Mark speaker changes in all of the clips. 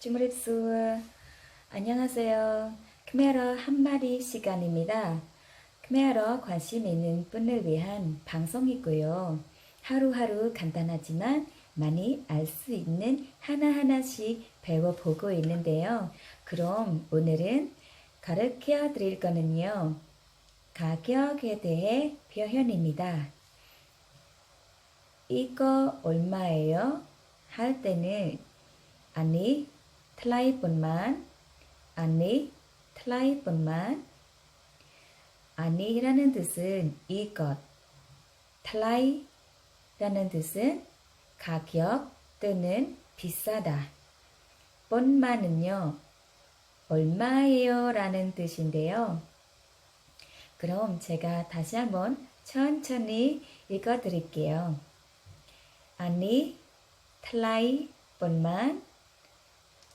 Speaker 1: 주무립수 안녕하세요. 크메러 한마디 시간입니다. 크메러 관심 있는 분을 위한 방송이고요. 하루하루 간단하지만 많이 알 수 있는 하나하나씩 배워보고 있는데요. 그럼 오늘은 가르쳐 드릴 거는요. 가격에 대해 표현입니다. 이거 얼마예요? 할 때는 아니 틀라이뿐만 아니 틀라이뿐만 아니라는 뜻은 이것 틀라이라는 뜻은 가격 또는 비싸다 뿐만은요 얼마예요 라는 뜻인데요 그럼 제가 다시 한번 천천히 읽어 드릴게요. 아니 틀라이뿐만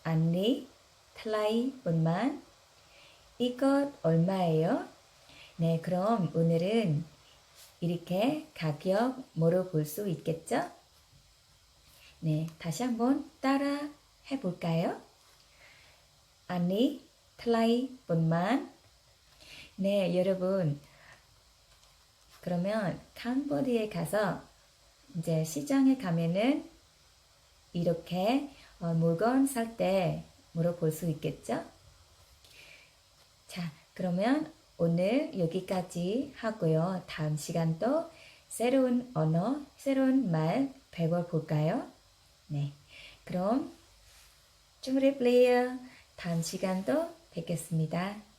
Speaker 1: 아니 틀라이뿐만 이것 얼마예요? 네, 그럼 오늘은 이렇게 가격 물어볼 수 있겠죠? 네, 다시 한번 따라 해볼까요? 아니 틀라이뿐만 네, 여러분 그러면 캄보디에 가서 이제 시장에 가면은 이렇게 어, 물건 살 때 물어볼 수 있겠죠? 자, 그러면 오늘 여기까지 하고요. 다음 시간도 새로운 언어, 새로운 말 배워볼까요? 네. 그럼 쭈무리 플레이어 다음 시간도 뵙겠습니다.